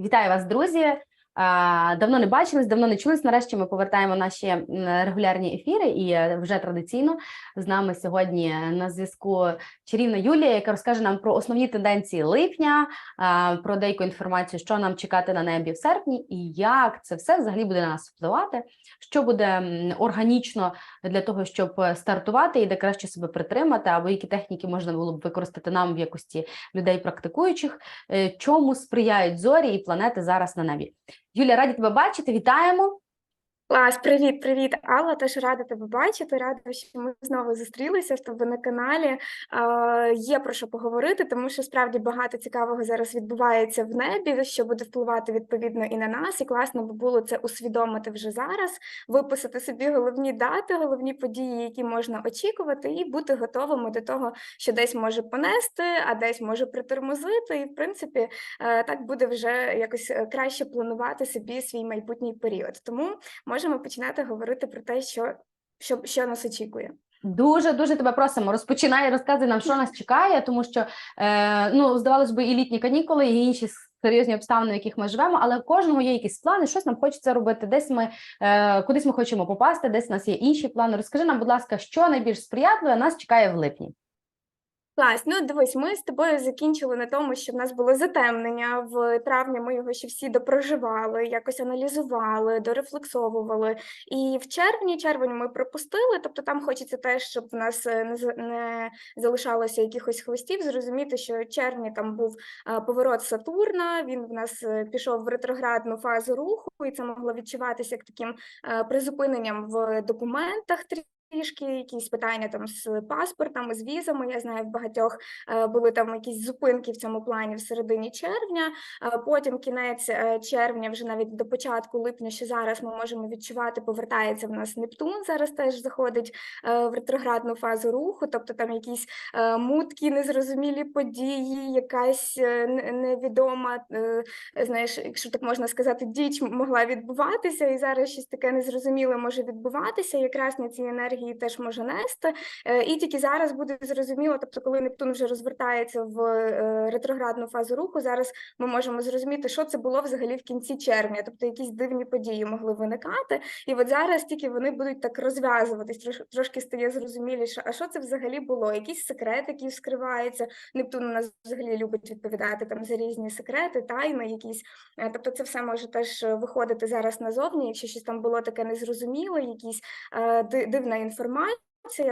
Вітаю вас, друзі! Давно не бачились, давно не чулись. Нарешті ми повертаємо наші регулярні ефіри, і е, вже традиційно з нами сьогодні на зв'язку чарівна Юлія, яка розкаже нам про основні тенденції липня, про деяку інформацію, що нам чекати на небі в серпні, і як це все взагалі буде на нас впливати, що буде органічно для того, щоб стартувати і де краще себе притримати, або які техніки можна було б використати нам в якості людей практикуючих, е, чому сприяють зорі і планети зараз на небі. Юля, раді тебе бачити. Вітаємо. Клас, привіт, привіт, Алла. Теж рада тебе бачити. Рада, що ми знову зустрілися в тебе на каналі. Е, є про що поговорити, тому що справді багато цікавого зараз відбувається в небі, що буде впливати відповідно і на нас. І класно би було це усвідомити вже зараз, виписати собі головні дати, головні події, які можна очікувати, і бути готовими до того, що десь може понести, а десь може притормозити. І в принципі, е, так буде вже якось е, краще планувати собі свій майбутній період. Тому можемо починати говорити про те, що, що, що нас очікує. Дуже дуже тебе просимо. Розпочинай, розказуй нам, що нас чекає, тому що е, ну здавалось би, і літні канікули, і інші серйозні обставини, в яких ми живемо, але у кожного є якісь плани, щось нам хочеться робити. Десь ми е, кудись ми хочемо попасти, десь у нас є інші плани. Розкажи нам, будь ласка, що найбільш сприятливе нас чекає в липні. Клас, ну дивись, ми з тобою закінчили на тому, що в нас було затемнення в травні. Ми його ще всі допроживали, якось аналізували, дорефлексовували. І в червні, червень ми пропустили. Тобто, там хочеться теж, щоб в нас е, не за- не залишалося якихось хвостів. Зрозуміти, що червні там був е, поворот Сатурна. Він в нас е, пішов в ретроградну фазу руху, і це могло відчуватися як таким призупиненням в документах. Трішки якісь питання там з паспортами, з візами. Я знаю, в багатьох е, були там якісь зупинки в цьому плані в середині червня. Е, Потім кінець е, червня, вже навіть до початку липня, що зараз ми можемо відчувати, повертається в нас Нептун. Зараз теж заходить в ретроградну фазу руху, тобто там якісь муткі, незрозумілі події, якась невідома, знаєш, якщо так можна сказати, діч могла відбуватися, і зараз щось таке незрозуміле може відбуватися. Якраз на цій енергії теж може нести. Е, І тільки зараз буде зрозуміло, тобто, коли Нептун вже розвертається в е, ретроградну фазу руху, зараз ми можемо зрозуміти, що це було взагалі в кінці червня, тобто якісь дивні події могли виникати. І от зараз тільки вони будуть так розв'язуватись, трошки стає зрозуміліше, а що це взагалі було? Якийсь секрет, який вскривається. Нептун у нас взагалі любить відповідати там за різні секрети, тайни якісь. Е, Тобто, це все може теж виходити зараз назовні, якщо щось там було таке незрозуміле, якісь дивна інформація,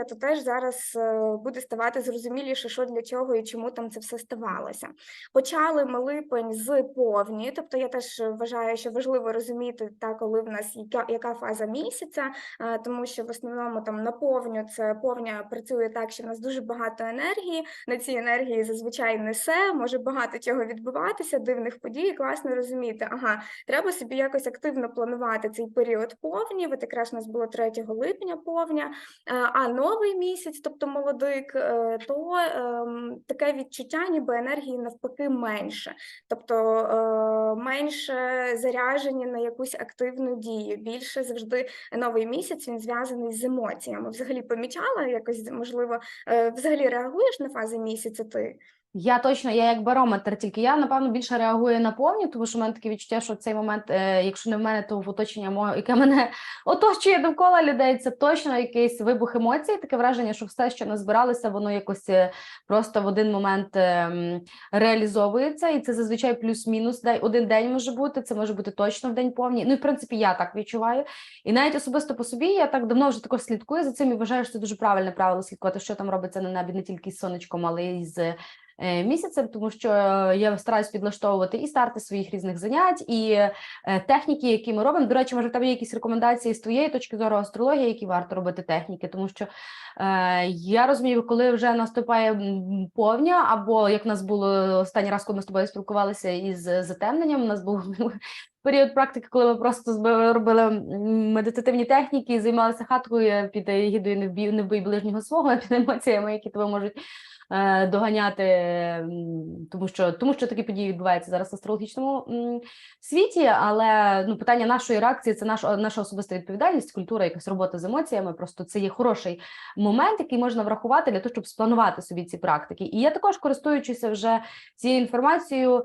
то теж зараз е, буде ставати зрозуміліше, що для чого і чому там це все ставалося. Почали ми липень з повні, тобто я теж вважаю, що важливо розуміти, та коли в нас яка, яка фаза місяця, е, тому що в основному там на повню це повня працює так, що в нас дуже багато енергії. На цій енергії зазвичай несе, може багато чого відбуватися, дивних подій. Класно розуміти, ага, треба собі якось активно планувати цей період повні. От якраз у нас було 3 липня повня, Е, а новий місяць, тобто молодик, е, то ем, таке відчуття, ніби енергії навпаки менше, тобто е, менше заряжені на якусь активну дію. Більше завжди новий місяць він зв'язаний з емоціями. Взагалі помічала якось, можливо, е, взагалі реагуєш на фази місяця ти? Я точно, я як барометр, тільки я напевно більше реагую на повні, тому що в мене таке відчуття, що в цей момент, е, якщо не в мене, то в оточення мого, яке мене оточує довкола людей, це точно якийсь вибух емоцій. Таке враження, що все, що назбиралося, воно якось е, просто в один момент е, реалізовується, і це зазвичай плюс-мінус один день може бути. Це може бути точно в день повні. Ну і в принципі я так відчуваю. І навіть особисто по собі я так давно вже також слідкую за цим і вважаю, що це дуже правильне правило слідкувати, що там робиться на небі не тільки з сонечком, але й з місяцем, тому що е, я стараюсь підлаштовувати і старти своїх різних занять, і е, техніки, які ми робимо. До речі, може, в тебе є якісь рекомендації з твоєї точки зору астрології, які варто робити техніки, тому що е, я розумію, коли вже наступає повня, або як в нас було останній раз, коли ми з тобою спілкувалися із затемненням, у нас був період практики, коли ми просто робили медитативні техніки, займалися хаткою під егідою не вбий ближнього свого, під емоціями, які тебе можуть е, доганяти, тому що тому що такі події відбуваються зараз в астрологічному світі. Але ну питання нашої реакції це наша наша особиста відповідальність, культура, якась робота з емоціями. Просто це є хороший момент, який можна врахувати для того, щоб спланувати собі ці практики. І я також користуючися вже цією інформацією,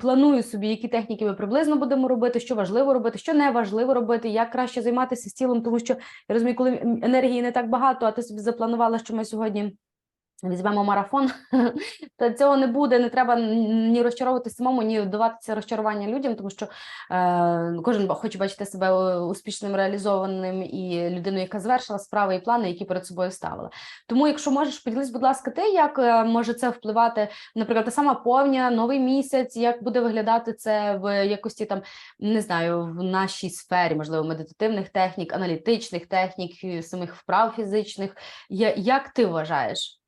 планую собі, які техніки ми приблизно будемо робити, що важливо робити, що не важливо робити, як краще займатися з тілом, тому що я розумію, коли енергії не так багато, а ти собі запланувала, що ми сьогодні. Візьмемо марафон, то цього не буде. Не треба ні розчаровувати самому, ні даватися розчарування людям, тому що е, кожен хоче бачити себе е, успішним, реалізованим і людиною, яка звершила справи і плани, які перед собою ставила. Тому, якщо можеш, поділись, будь ласка, ти, як е, може це впливати, наприклад, та сама повня, новий місяць, як буде виглядати це в якості там, не знаю, в нашій сфері, можливо, медитативних технік, аналітичних технік, самих вправ фізичних. Як ти вважаєш?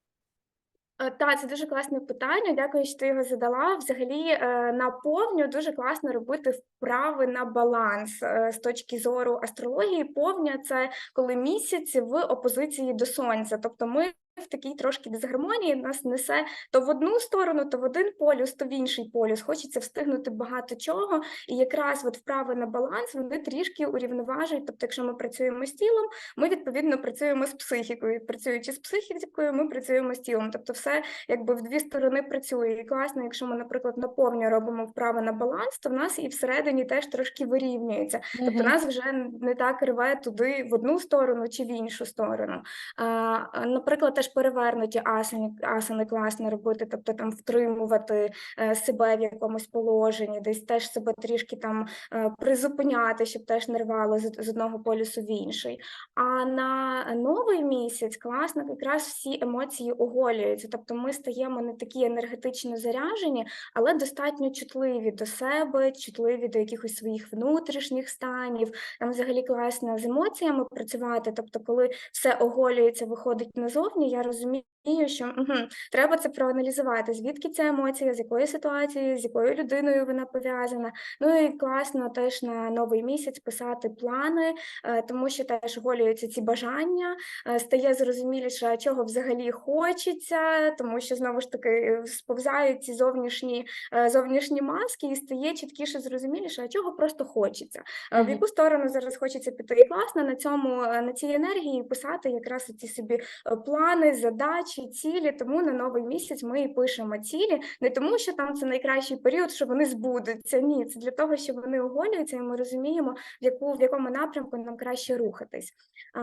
Е, Та, це дуже класне питання. Дякую, що ти його задала. Взагалі, наповню на повню дуже класно робити вправи на баланс е, з точки зору астрології. Повня це коли місяць в опозиції до сонця. Тобто ми в такій трошки дисгармонії нас несе то в одну сторону, то в один полюс, то в інший полюс. Хочеться встигнути багато чого. І якраз от вправи на баланс вони трішки урівноважують. Тобто, якщо ми працюємо з тілом, ми відповідно працюємо з психікою. Працюючи з психікою, ми працюємо з тілом. Тобто, все якби в дві сторони працює. І класно, якщо ми, наприклад, наповню робимо вправи на баланс, то в нас і всередині теж трошки вирівнюється. Тобто нас вже не так рве туди в одну сторону чи в іншу сторону. А, а, наприклад, теж перевернуті асани, асани класно робити, тобто там втримувати е, себе в якомусь положенні, десь теж себе трішки там е, призупиняти, щоб теж не рвало з, з одного полюсу в інший. А на новий місяць класно якраз всі емоції оголюються. Тобто ми стаємо не такі енергетично заряжені, але достатньо чутливі до себе, чутливі до якихось своїх внутрішніх станів. Там взагалі класно з емоціями працювати. Тобто, коли все оголюється, виходить назовні, я розумію. Що угу, треба це проаналізувати, звідки ця емоція, з якої ситуації, з якою людиною вона пов'язана. Ну і класно теж на новий місяць писати плани, е, тому що теж оголюються ці бажання, е, стає зрозуміліше, чого взагалі хочеться, тому що знову ж таки е, сповзають ці зовнішні, зовнішні маски, і стає чіткіше зрозуміліше, чого просто хочеться. В яку сторону зараз хочеться піти? І класно на цьому на цій енергії писати якраз ці собі плани, задачі, цілі. Тому на новий місяць ми і пишемо цілі, не тому, що там це найкращий період, що вони збудуться. Ні, це для того, щоб вони оголюються, і ми розуміємо, в яку в якому напрямку нам краще рухатись. А,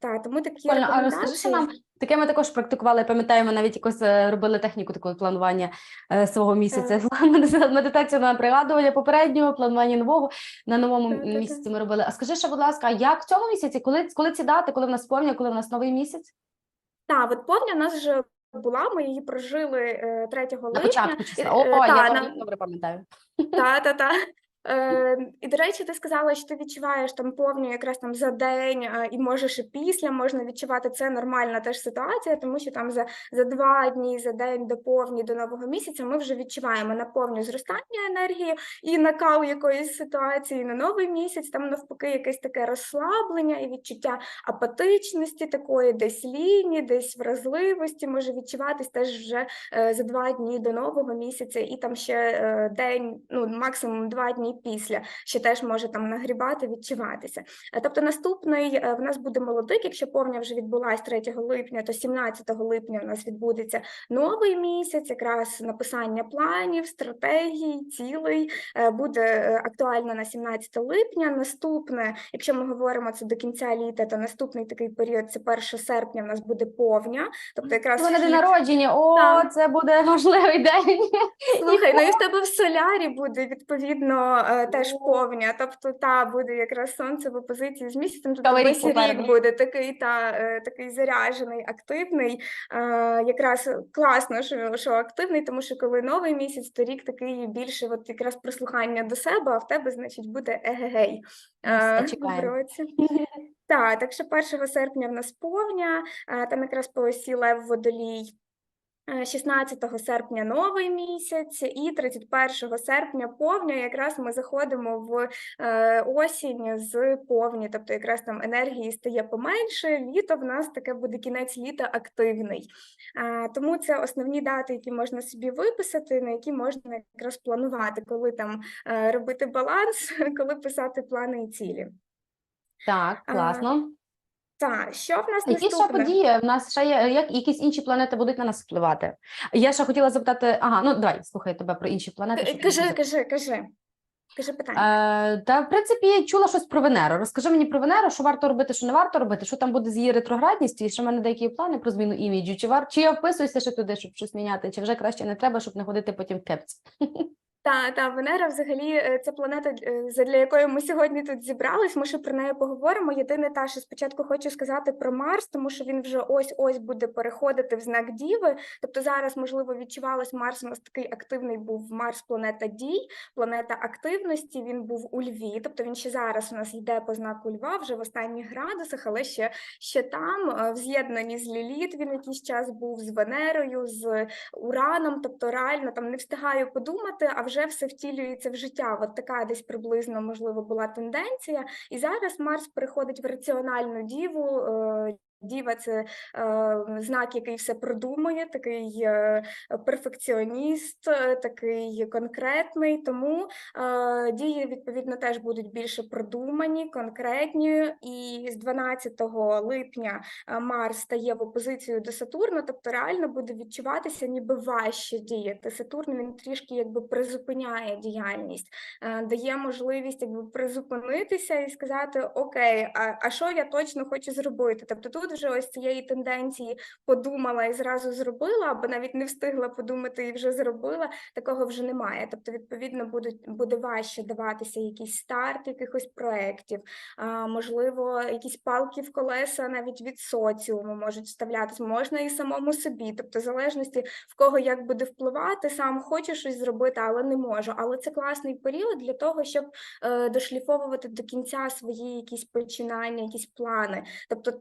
та тому такі Прикольно. А розкажи нам, таке ми також практикували, пам'ятаємо, навіть якось е, робили техніку такого планування е, свого місяця. Медитацію на пригадування попереднього, планування нового. На новому місяці ми робили. А скажи ще, будь ласка, як в цьому місяці? Коли, коли ці дати, коли в нас повня, коли в нас новий місяць? Так, от повня у нас вже була. Ми її прожили е, 3 липня. На початку числа. О, е, о, та, я на- добре пам'ятаю. Та, та, та. Е, і, до речі, ти сказала, що ти відчуваєш там повню якраз там за день, е, і можеш і після можна відчувати це нормальна теж ситуація, тому що там за, за два дні, за день до повні, до нового місяця ми вже відчуваємо на повню зростання енергії і накал якоїсь ситуації на новий місяць, там навпаки якесь таке розслаблення і відчуття апатичності такої, десь лінії, десь вразливості може відчуватись теж вже е, за два дні до нового місяця, і там ще е, день, ну максимум два дні після, ще теж може там нагрібати, відчуватися. Е, Тобто наступний е, в нас буде молодик, якщо повня вже відбулась 3 липня, то 17 липня в нас відбудеться новий місяць, якраз написання планів, стратегій, цілей е, буде актуально на 17 липня. Наступне, якщо ми говоримо це до кінця літа, то наступний такий період це 1 серпня. В нас буде повня, тобто якраз У день народження. О, Так. це буде важливий день. Слухай, ну і в тебе в солярі буде відповідно е, теж повня. Тобто та буде якраз сонце в опозиції з місяцем. Тобто рік весь рік попереду. буде такий та е, такий заряджений, активний. Е, Якраз класно, що, що активний, тому що коли новий місяць, то рік такий більше, от якраз прислухання до себе, а в тебе, значить, буде егегей е, в році. Так, так що 1 серпня в нас повня, там якраз по осі Лев Водолій. Е, 16 серпня новий місяць, і 31 серпня повня. Якраз ми заходимо в е, осінь з повні, тобто якраз там енергії стає поменше. Літо в нас таке буде кінець літа активний. Е, Тому це основні дати, які можна собі виписати, на які можна якраз планувати, коли там е, робити баланс, коли писати плани і цілі. Так, класно. Так, що в нас Які ще наступне? події? В нас ще є як якісь інші планети будуть на нас впливати? Я ще хотіла запитати. Ага, ну давай слухай тебе про інші планети. К- Кажи, кажи, кажи. Кажи питання. Е, та в принципі чула щось про Венеру. Розкажи мені про Венеру, що варто робити, що не варто робити, що там буде з її ретроградністю, і що в мене деякі плани про зміну іміджу. Чи вар чи я вписуюся ще туди, щоб щось міняти, чи вже краще не треба, щоб не ходити потім в кепці. Та, та Венера взагалі е, це планета, е, задля якої ми сьогодні тут зібрались. Ми ще про неї поговоримо. Єдине та, що спочатку хочу сказати про Марс, тому що він вже ось ось буде переходити в знак Діви. Тобто зараз, можливо, відчувалось Марс у нас такий активний був Марс, планета дій, планета активності. Він був у Льві. Тобто він ще зараз у нас йде по знаку Льва, вже в останніх градусах, але ще, ще там е, в з'єднанні з Ліліт він якийсь час був з Венерою, з Ураном. Тобто реально там не встигаю подумати, а вже все втілюється в життя. От така десь приблизно можливо була тенденція. І зараз Марс переходить в раціональну діву. Діва це е, знак, який все продумує, такий е, перфекціоніст, е, такий конкретний. Тому е, дії відповідно теж будуть більше продумані, конкретні. І з 12 липня е, Марс стає в опозицію до Сатурна, тобто реально буде відчуватися, ніби важче діяти. Сатурн він трішки якби призупиняє діяльність, е, дає можливість якби призупинитися і сказати: Окей, а, а що я точно хочу зробити? Тобто тут вже ось цієї тенденції подумала і зразу зробила, або навіть не встигла подумати і вже зробила. Такого вже немає. Тобто, відповідно, будуть буде важче даватися якийсь старт якихось проєктів, можливо, якісь палки в колеса навіть від соціуму можуть вставлятись, можна і самому собі. Тобто, в залежності в кого як буде впливати, сам хоче щось зробити, але не можу. Але це класний період для того, щоб е, дошліфовувати до кінця свої якісь починання, якісь плани. Тобто,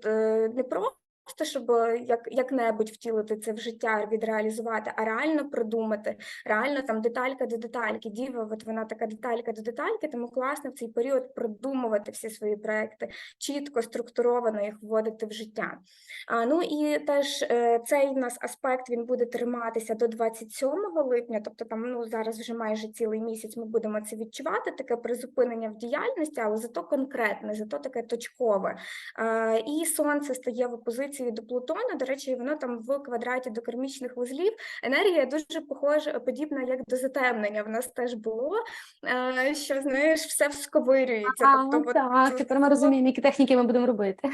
т- е, не просто. щоб е, як, як-небудь втілити це в життя, відреалізувати, а реально продумати, реально там деталька до детальки. Діва, от вона така деталька до детальки, тому класно в цей період продумувати всі свої проекти, чітко, структуровано їх вводити в життя. А, ну і теж е, цей у нас аспект він буде триматися до 27 липня, тобто там ну зараз вже майже цілий місяць ми будемо це відчувати, таке призупинення в діяльності, але зато конкретне, зато таке точкове. Е, і сонце стає в опозиції до Плутона. До речі, воно там в квадраті до кармічних вузлів. Енергія дуже похожа, подібна як до затемнення. В нас теж було, е, що знаєш, все всковирюється. А, тобто, от, тепер ми розуміємо, які техніки ми будемо робити.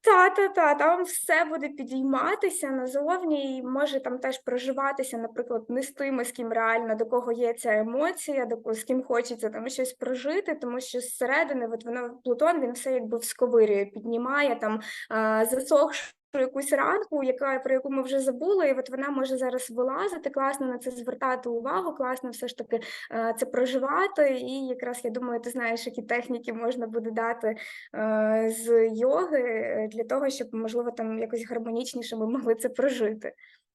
та, та, та, там все буде підійматися назовні, і може там теж проживатися, наприклад, не з тими, з ким реально до кого є ця емоція, до кого з ким хочеться там щось прожити, тому що зсередини, от воно Плутон він все якби всковирює, піднімає там а, засохшу якусь ранку, яка про яку ми вже забули, і от вона може зараз вилазити, класно на це звертати увагу, класно все ж таки е, це проживати. І якраз я думаю, ти знаєш, які техніки можна буде дати е, з йоги е, для того, щоб можливо там якось гармонічніше ми могли це прожити.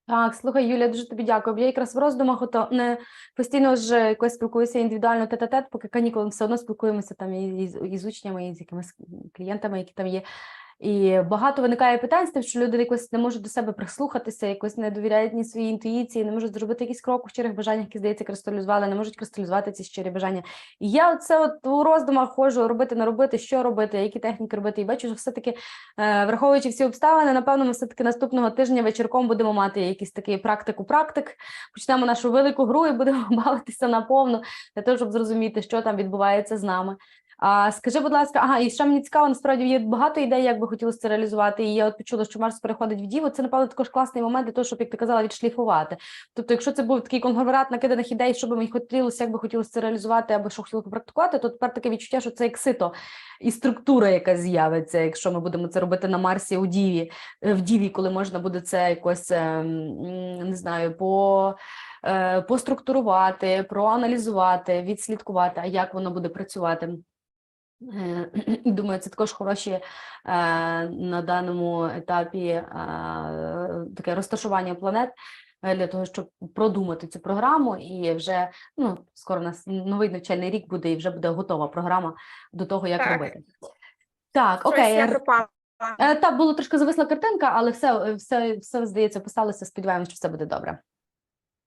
Так, слухай, Юля, дуже тобі дякую. Я якраз в роздумах, ото не постійно ж якось спілкуюся індивідуально тет-а-тет, поки канікули все одно спілкуємося там і, і, з- і з учнями, і з якимись клієнтами, які там є. І багато виникає питань з тим, що люди якось не можуть до себе прислухатися, якось не довіряють ні своїй інтуїції, не можуть зробити якийсь крок у щирих бажаннях, які, здається, кристалізували, не можуть кристалізувати ці щирі бажання. І я оце от у роздумах ходжу робити, не робити, що робити, які техніки робити. І бачу, що все-таки, е, враховуючи всі обставини, напевно, ми все-таки наступного тижня вечірком будемо мати якийсь такий практику-практик. Почнемо нашу велику гру і будемо бавитися наповну для того, щоб зрозуміти, що там відбувається з нами. А скажи, будь ласка, ага, і ще мені цікаво, насправді є багато ідей, як би хотілося це реалізувати. І я от почула, що Марс переходить в Діву. Це, напевно, також класний момент для того, щоб, як ти казала, відшліфувати. Тобто, якщо це був такий конгломерат накиданих ідей, що би мені хотілося, як би хотілося це реалізувати, або що хотілося попрактикувати, то тепер таке відчуття, що це як сито і структура, яка з'явиться, якщо ми будемо це робити на Марсі у Діві, е, в Діві, коли можна буде це якось ем, не знаю, по. е, Поструктурувати, проаналізувати, відслідкувати, як воно буде працювати. Е, і Думаю, це також хороші е, на даному етапі е, таке розташування планет е, для того, щоб продумати цю програму. І вже ну, скоро у нас новий навчальний рік буде, і вже буде готова програма до того, як Так. робити. Так, Щось окей. я пропала. Е, Та було трошки зависла картинка, але все, все, все здається, писалося. Сподіваємося, що все буде добре.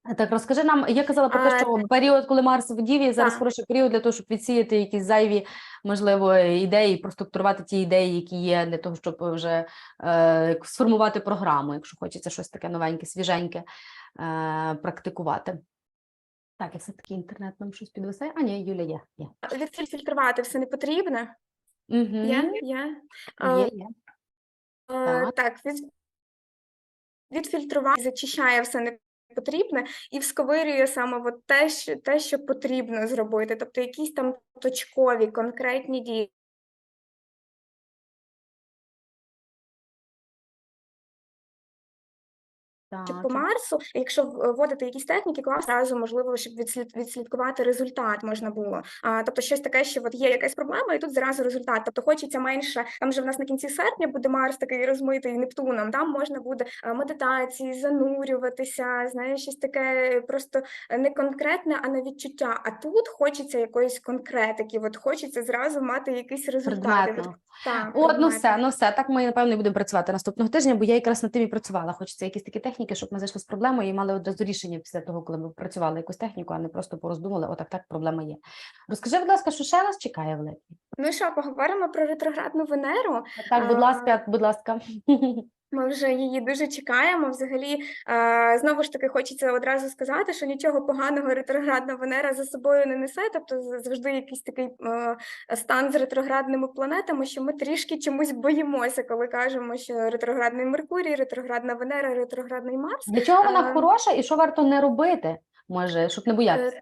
Е, Так, розкажи нам, я казала про те, що період, коли Марс в Діві, зараз Так. хороший період для того, щоб відсіяти якісь зайві, можливо, ідеї, проструктурувати ті ідеї, які є, для того, щоб вже е, сформувати програму, якщо хочеться щось таке новеньке, свіженьке е, практикувати. Так, я все-таки інтернет нам щось підвисає. А, ні, Юля є. Є. Відфільтрувати все не потрібно. Угу. Я. Є, Е, є. Е, Так. Так, від... відфільтрувати, зачищає все не потрібне і всковирює саме от те, що, те, що потрібно зробити, тобто якісь там точкові, конкретні дії. Чи по Марсу, якщо вводити якісь техніки, клас разу можливо, щоб відслід, відслідкувати результат можна було. А, тобто щось таке, що от є якась проблема, і тут зразу результат. Тобто хочеться менше. Там же в нас на кінці серпня буде Марс такий розмитий Нептуном. Там можна буде медитації, занурюватися, знаєш, щось таке просто не конкретне, а на відчуття. А тут хочеться якоїсь конкретики. От хочеться зразу мати якийсь результат. І от- Так, От, ну все, ну все. Так ми, напевно, будемо працювати наступного тижня, бо я якраз над тим і працювала. Хочеться якісь такі техніки, щоб ми зайшли з проблемою і мали одразу рішення після того, коли ми працювали якусь техніку, а не просто пороздумали, отак, так, проблема є. Розкажи, будь ласка, що ще нас чекає в липні? Ну що, поговоримо про ретроградну Венеру. Так, будь ласка, будь ласка. Ми вже її дуже чекаємо. Взагалі, е, знову ж таки, хочеться одразу сказати, що нічого поганого ретроградна Венера за собою не несе. Тобто завжди якийсь такий е, стан з ретроградними планетами, що ми трішки чомусь боїмося, коли кажемо, що ретроградний Меркурій, ретроградна Венера, ретроградний Марс. Для чого вона Е, хороша і що варто не робити, може, щоб не боятися?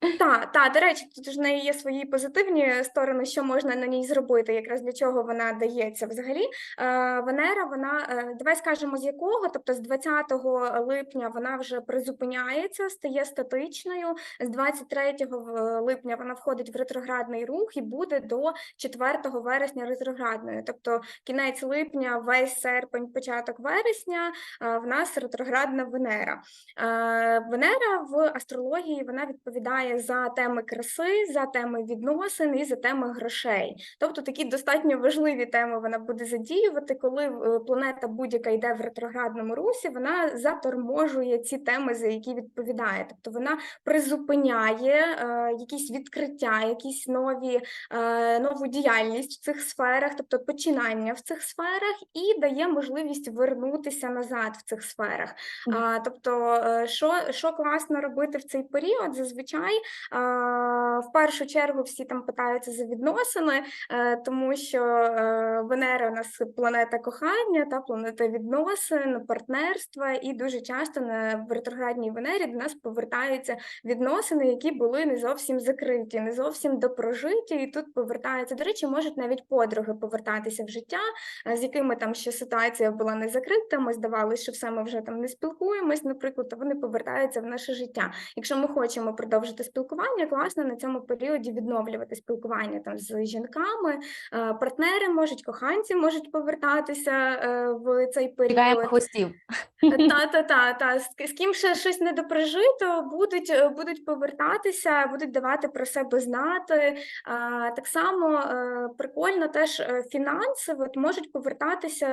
Так, та, до речі, тут ж в неї є свої позитивні сторони, що можна на ній зробити, якраз для чого вона дається. Взагалі, е, Венера, вона, е, давай скажемо з якого, тобто з 20 липня вона вже призупиняється, стає статичною. З 23 в- липня вона входить в ретроградний рух і буде до 4 вересня ретроградною. Тобто кінець липня, весь серпень, початок вересня е, в нас ретроградна Венера. Е, Венера в астрології вона відповідає за теми краси, за теми відносин і за теми грошей. Тобто такі достатньо важливі теми вона буде задіювати, коли е, планета будь-яка йде в ретроградному русі, вона заторможує ці теми, за які відповідає. Тобто вона призупиняє е, якісь відкриття, якісь нові е, нову діяльність в цих сферах, тобто починання в цих сферах, і дає можливість вернутися назад в цих сферах. Мгм. А, тобто, е, що, що класно робити в цей період? Зазвичай а, в першу чергу всі там питаються за відносини, е, тому що е, Венера у нас планета кохання та планета відносин, партнерства, і дуже часто на ретроградній Венері до нас повертаються відносини, які були не зовсім закриті, не зовсім допрожиті, і тут повертаються. До речі, можуть навіть подруги повертатися в життя, е, з якими там ще ситуація була не закрита. Ми здавалося, що все ми вже там не спілкуємось, наприклад, то вони повертаються в наше життя. Якщо ми хочемо продовжити спілкування, класно на цьому періоді відновлювати спілкування там з жінками, е, партнери можуть, коханці можуть повертатися е, в цей Чекаємо період. Та, та, та, та. З, ким ще щось недопрожито, будуть, е, будуть повертатися, будуть давати про себе знати. Так само прикольно теж фінанси от, можуть повертатися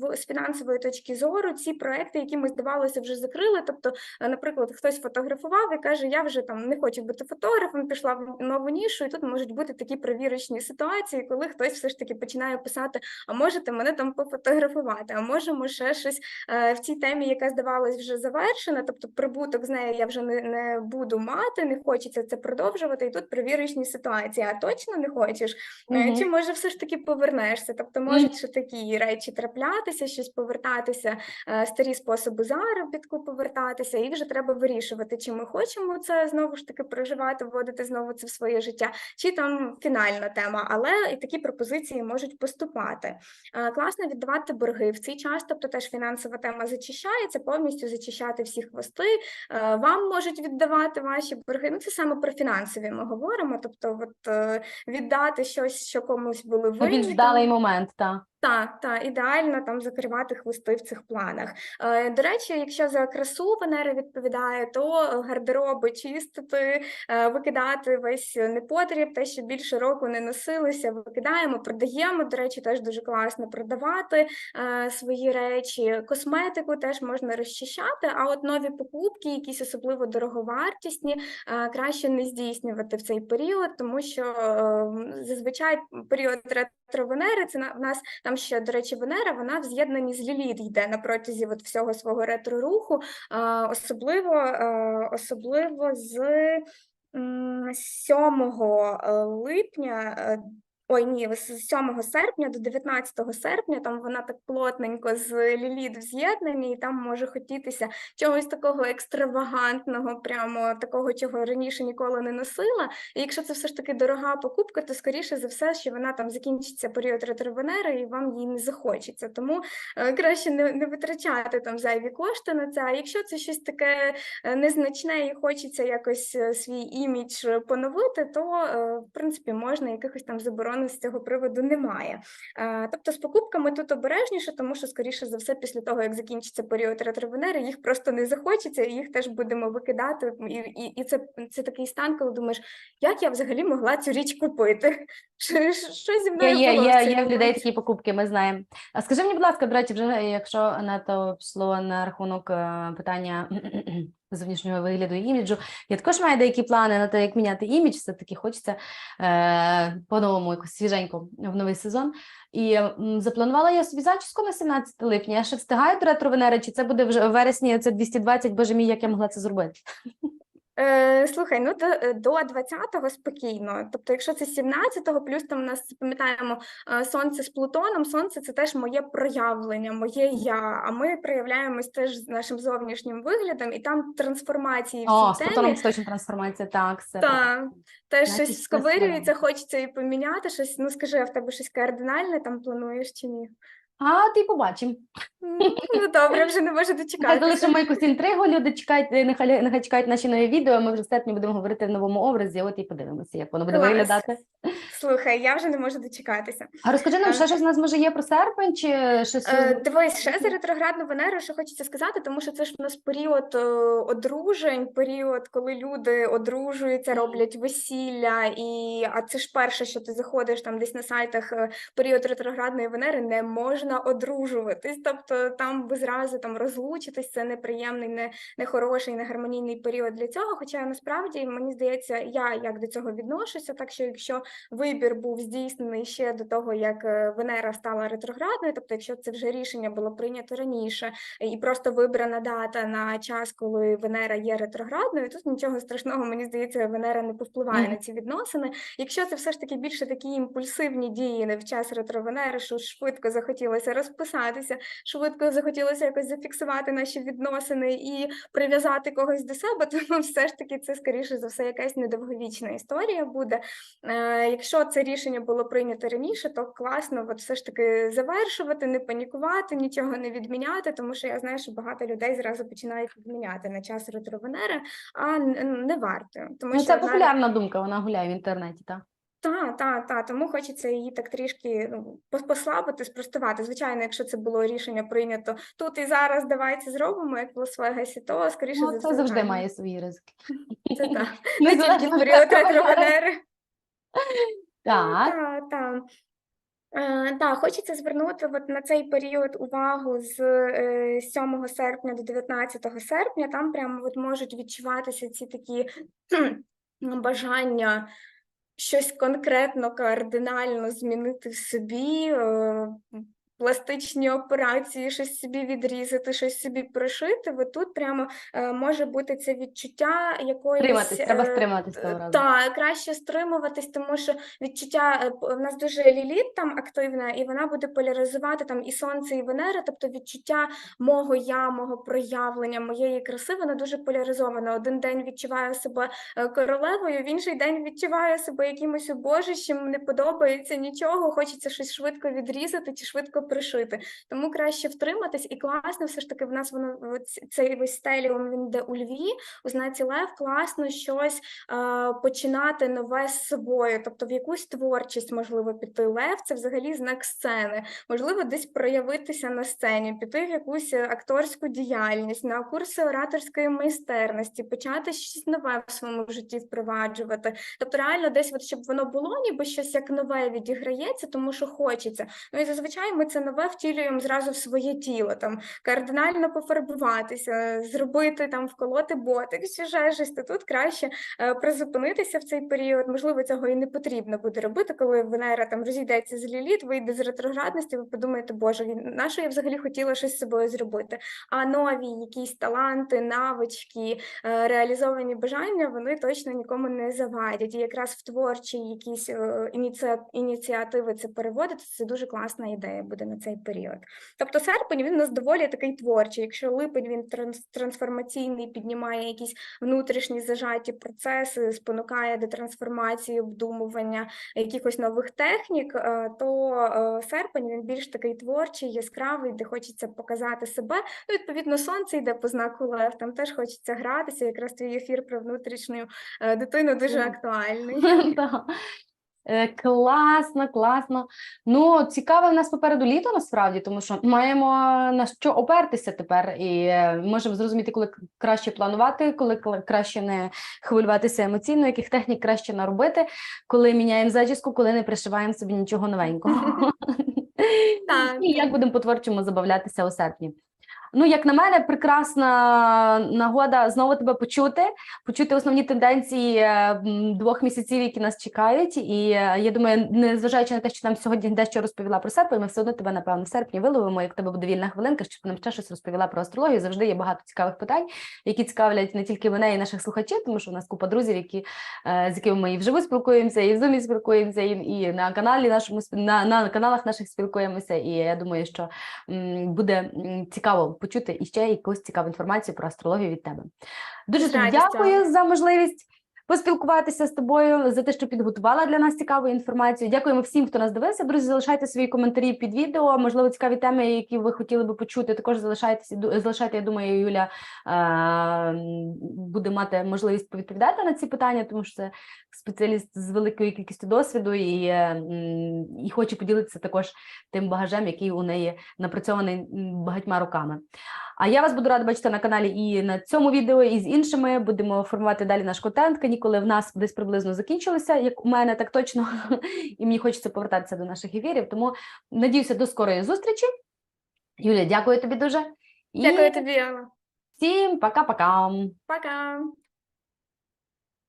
в, з фінансової точки зору ці проекти, які ми здавалося вже закрили. Тобто, наприклад, хтось фотографував і каже, я вже там не хочу бути фотографом, пішла в нову нішу, і тут можуть бути такі провірочні ситуації, коли хтось все ж таки починає писати: а можете мене там пофотографувати, а можемо ще щось е, в цій темі, яка здавалась вже завершена, тобто прибуток з нею я вже не, не буду мати, не хочеться це продовжувати. І тут перевірочні ситуації. А точно не хочеш? Мгм. Чи може все ж таки повернешся? Тобто можуть ще такі речі траплятися, щось повертатися, е, старі способи заробітку повертатися, і вже треба вирішувати, чи ми хочемо це знову ж таки проживати, вводити знову це в своє життя, чи там фінальна тема, але і такі пропозиції можуть поступати. Е, Класно віддавати борги в цей час, тобто теж фінансова тема зачищається, повністю зачищати всі хвости. Е, Вам можуть віддавати ваші борги. Ну, це саме про фінансові ми говоримо. Тобто, от е, віддати щось, що комусь були Ну, винні. більш вдалий момент, так. Так, так, ідеально там закривати хвости в цих планах. Е, До речі, якщо за красу Венера відповідає, то гардероби чистити, е, викидати весь непотріб, те, що більше року не носилося, викидаємо, продаємо. До речі, теж дуже класно продавати е, свої речі. Косметику теж можна розчищати, а от нові покупки, якісь особливо дороговартісні, е, краще не здійснювати в цей період, тому що е, зазвичай період ретро Венери це на- в нас ще, до речі, Венера, вона в з'єднанні з Ліліт йде на протязі от всього свого ретро-руху, особливо, е, особливо з 7 липня. Ой, ні, з 7 серпня до 19 серпня там вона так плотненько з Ліліт в з'єднанні, і там може хотітися чогось такого екстравагантного, прямо такого, чого раніше ніколи не носила. І якщо це все ж таки дорога покупка, то скоріше за все, що вона там закінчиться період ретро-Венери і вам їй не захочеться. Тому е, краще не, не витрачати там зайві кошти на це. А якщо це щось таке е, незначне і хочеться якось е, свій імідж е, поновити, то е, в принципі можна якихось там заборон з цього приводу немає. Е, Тобто з покупками тут обережніше, тому що скоріше за все, після того як закінчиться період ретро-Венери, їх просто не захочеться, і їх теж будемо викидати. І, і, і це, це такий стан, коли думаєш, як я взагалі могла цю річ купити? Що, що зі мною є, було цей є в людей такі покупки, ми знаємо. А скажи мені, будь ласка, до речі, вже якщо на то пішло на рахунок е, питання зовнішнього вигляду іміджу, я також маю деякі плани на те, як міняти імідж, все-таки хочеться е, по-новому, якось свіженько в новий сезон. І м, запланувала я собі зачіску на 17 липня. Я ще встигаю до ретро Венери, чи це буде вже у вересні, це 220, боже мій, як я могла це зробити? Е, слухай, ну до, е, до 20-го спокійно. Тобто, якщо це 17-го, плюс там у нас пам'ятаємо е, сонце з Плутоном, сонце це теж моє проявлення, моє я. А ми проявляємось теж з нашим зовнішнім виглядом, і там трансформації в О, з цій темі. точно трансформація, так, все. Так, теж Значить, щось сковирюється, хочеться і поміняти щось. Ну скажи, а в тебе щось кардинальне там плануєш чи ні? А ти побачимо. Ну добре, вже не можу Нехай дочекатися. залишимо якусь інтригу, люди чекають, нехай, нехай чекають наші нові відео. Ми вже в серпні будемо говорити в новому образі. От і подивимося, як воно буде Клас. виглядати. Слухай, я вже не можу дочекатися. А розкажи нам, Е. ще щось у нас може є про серпень, чи щось Е, е, Дивись, ще за ретроградну Венеру, що хочеться сказати, тому що це ж у нас період е, одружень, період, коли люди одружуються, роблять весілля, і а це ж перше, що ти заходиш там десь на сайтах е, період ретроградної Венери, не можна одружуватись. Тобто там ви зразу там розлучитись, це неприємний, не, нехороший, негармонійний період для цього. Хоча насправді мені здається, я як до цього відношуся, так що якщо вибір був здійснений ще до того, як е, Венера стала ретроградною, тобто, якщо це вже рішення було прийнято раніше, і просто вибрана дата на час, коли Венера є ретроградною, тут нічого страшного, мені здається, Венера не повпливає Мгм. на ці відносини. Якщо це все ж таки більше такі імпульсивні дії не в час ретро-Венери, що швидко захотілося розписатися, швидко захотілося якось зафіксувати наші відносини і прив'язати когось до себе, то все ж таки це скоріше за все якась недовговічна історія буде. Е, Якщо це рішення було прийнято раніше, то класно от все ж таки завершувати, не панікувати, нічого не відміняти, тому що я знаю, що багато людей зразу починають відміняти на час ретро-Венери, а не варто. Тому ну, що це популярна думка, вона гуляє в інтернеті, так. Та, та, та, тому хочеться її так трішки ну, послабити, спростувати. Звичайно, якщо це було рішення прийнято тут і зараз, давай це зробимо, як в Лас-Вегасі, то скоріше за Ну, все це завжди має свої ризики. Це так. Не тільки в період того. Так. Так, так. Е, Так, хочеться звернути от на цей період увагу з е, 7 серпня до 19 серпня. Там прямо от можуть відчуватися ці такі бажання щось конкретно, кардинально змінити в собі, е, пластичні операції, щось собі відрізати, щось собі пришити, от тут прямо е, може бути це відчуття якоїсь Стриматись, треба е, стриматись того е, разу. Так, краще стримуватись, тому що відчуття е, в нас дуже ліліт там активна, і вона буде поляризувати там і сонце, і Венера, тобто відчуття мого я, мого проявлення, моєї краси, воно дуже поляризовано. Один день відчуваю себе е, королевою, в інший день відчуваю себе якимось убожищем, не подобається нічого, хочеться щось швидко відрізати чи швидко пришити. Тому краще втриматись, і класно, все ж таки, в нас воно цей весь стеліум він йде у льві, у знаці Лев, класно щось а, починати нове з собою, тобто в якусь творчість можливо піти. Лев це взагалі знак сцени, можливо, десь проявитися на сцені, піти в якусь е, акторську діяльність, на курси ораторської майстерності, почати щось нове в своєму житті впроваджувати. Тобто, реально, десь, от, щоб воно було, ніби щось як нове відіграється, тому що хочеться. Ну і зазвичай ми це нове втілюємо зразу в своє тіло, там кардинально пофарбуватися, зробити там, вколоти ботик, чи щось. То тут краще е, призупинитися в цей період. Можливо, цього і не потрібно буде робити, коли Венера там розійдеться з ліліт, вийде з ретроградності. Ви подумаєте, боже, на що я взагалі хотіла щось з собою зробити? А нові якісь таланти, навички, е, реалізовані бажання, вони точно нікому не завадять. І якраз в творчі якісь е, ініці... ініціативи це переводити. Це дуже класна ідея буде на цей період. Тобто серпень він у нас доволі такий творчий. Якщо липень він транс... трансформаційний, піднімає якісь внутрішні зажаті процеси, спонукає до трансформації, обдумування якихось нових технік, е, то е, серпень він більш такий творчий, яскравий, де хочеться показати себе. Ну, відповідно, сонце йде по знаку Лев, там теж хочеться гратися. Якраз твій ефір про внутрішню е, дитину дуже актуальний. Е, Класно, класно. Ну, цікаве в нас попереду літо насправді, тому що маємо на що опертися тепер, і е, можемо зрозуміти, коли краще планувати, коли краще не хвилюватися емоційно, яких технік краще наробити, коли міняємо зачіску, коли не пришиваємо собі нічого новенького. І як будемо по-творчому забавлятися у серпні. Ну, як на мене, прекрасна нагода знову тебе почути, почути основні тенденції е, двох місяців, які нас чекають. І е, я думаю, незважаючи на те, що нам сьогодні дещо розповіла про серпень, ми все одно тебе, напевно, в серпні виловимо, як в тебе буде вільна хвилинка, щоб нам ще щось розповіла про астрологію. Завжди є багато цікавих питань, які цікавлять не тільки мене і наших слухачів, тому що у нас купа друзів, які, е, з якими ми і вживу спілкуємося, і в зумі спілкуємося, і, на каналі нашому на, на каналах наших спілкуємося. І я думаю, що буде цікаво почути іще якусь цікаву інформацію про астрологію від тебе. Дуже тобі дякую за можливість поспілкуватися з тобою, за те, що підготувала для нас цікаву інформацію. Дякуємо всім, хто нас дивився. Друзі, залишайте свої коментарі під відео. Можливо, цікаві теми, які ви хотіли би почути. Також залишайтеся. Залишайте, я думаю, Юля е, буде мати можливість повідповідати на ці питання, тому що це спеціаліст з великою кількістю досвіду і, е, і хоче поділитися також тим багажем, який у неї напрацьований багатьма роками. А я вас буду рада бачити на каналі і на цьому відео, і з іншими. Будемо формувати далі наш контент. Канікули в нас десь приблизно закінчилися, як у мене, так точно. І мені хочеться повертатися до наших ефірів. Тому надіюся до скорої зустрічі. Юля, дякую тобі дуже. І Дякую тобі, Алла. всім пока-пока. Пока.